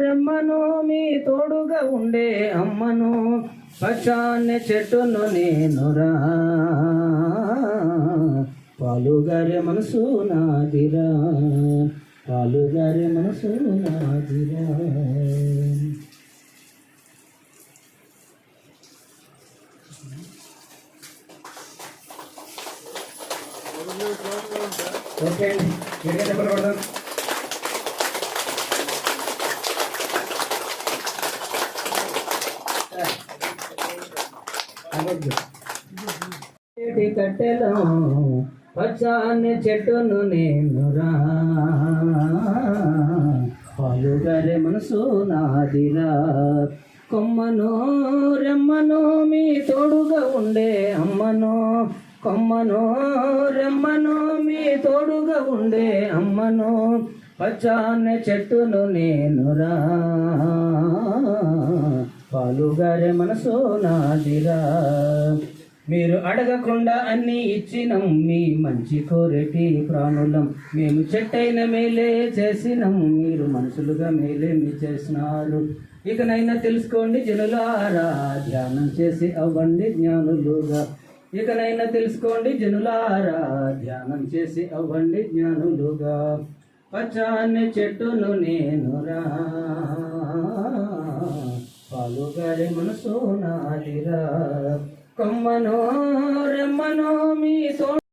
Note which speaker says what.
Speaker 1: రెమ్మను మీ తోడుగా ఉండే అమ్మను పచ్చాన్ని చెట్టును నేనురా. పాలుగారే మనసు నాదిరా పాలుగారే మనసు నాదిరా. ఓకే కట్టెలో పచ్చాన్ని చెట్టును నేనురా పాలుగారే మనసు నాదిరా కొమ్మను రెమ్మను మీ తోడుగా ఉండే అమ్మను. కొమ్మను రెమ్మను మీ తోడుగా ఉండే అమ్మను. పచ్చాన్ని చెట్టును నేనురా పాలుగారే మనసో నాదిరా. మీరు అడగకుండా అన్ని ఇచ్చినం మీ మంచి కోరేటి ప్రాణులం. మేము చెట్టైన మేలే చేసినం మీరు మనుషులుగా మేలే మీ చేసినారు. ఇకనైనా తెలుసుకోండి జనులారా ధ్యానం చేసి అవ్వండి జ్ఞానులుగా. ఇకనైనా తెలుసుకోండి జనులారా ధ్యానం చేసి అవ్వండి జ్ఞానులుగా. పచ్చాన్ని చెట్టును నేనురా పాలుగారి మనసు నాదిరా. కొమ్మనో రెమ్మనో మీ తో